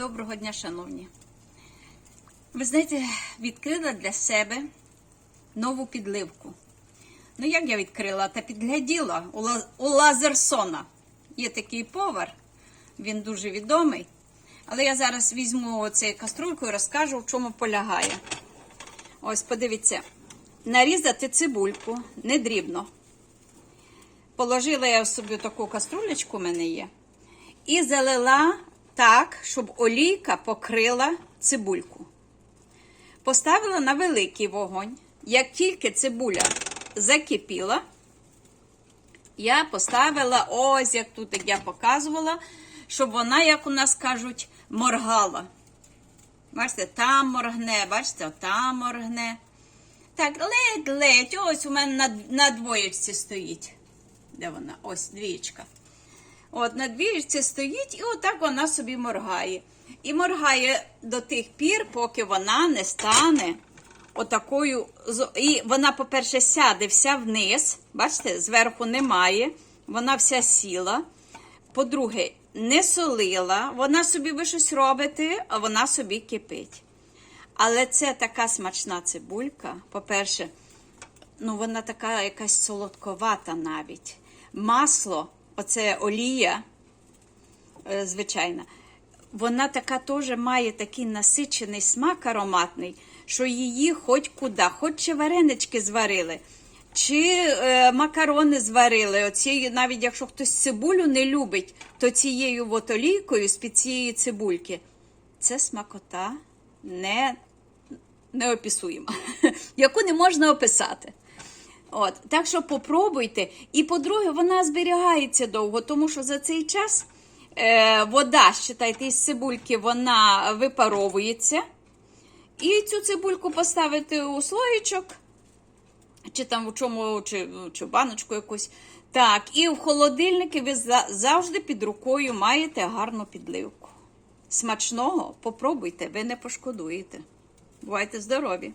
Доброго дня, шановні. Ви знаєте, відкрила для себе нову підливку. Ну, як я відкрила та підгляділа у, Лазерсона. Є такий повар, він дуже відомий. Але я зараз візьму оцю каструльку і розкажу, в чому полягає. Ось, подивіться, нарізати цибульку не дрібно. Положила я собі таку каструлечку, у мене є, і залила так, щоб олійка покрила цибульку. Поставила на великий вогонь. Як тільки цибуля закипіла, я поставила ось як тут, як я показувала, щоб вона, як у нас кажуть, моргала. Бачите, там моргне, бачите, там моргне. Так, ледь-ледь, ось у мене на, на двоєчці стоїть. Де вона? Ось двієчка. От на двієчці стоїть, і отак вона собі моргає. І моргає до тих пір, поки вона не стане отакою. І вона, по-перше, сяде вся вниз. Бачите, зверху немає. Вона вся сіла. По-друге, не солила. Вона собі ви щось робите, а вона собі кипить. Але це така смачна цибулька. По-перше, ну вона така якась солодковата навіть. Масло, оце олія, е, звичайна, вона така теж має такий насичений смак ароматний, що її хоч куди, хоч чи варенички зварили, чи е, макарони зварили. Оці, навіть якщо хтось цибулю не любить, то цією от олійкою з-під цієї цибульки. Це смакота не, неописуєма, яку не можна описати. От, так що попробуйте. І по-друге, вона зберігається довго, тому що за цей час е, вода, считайте, із цибульки, вона випаровується. І цю цибульку поставити у слоєчок, чи там у чому, чи, чи баночку якусь. Так, і в холодильники ви завжди під рукою маєте гарну підливку. Смачного попробуйте, ви не пошкодуєте. Бувайте здорові!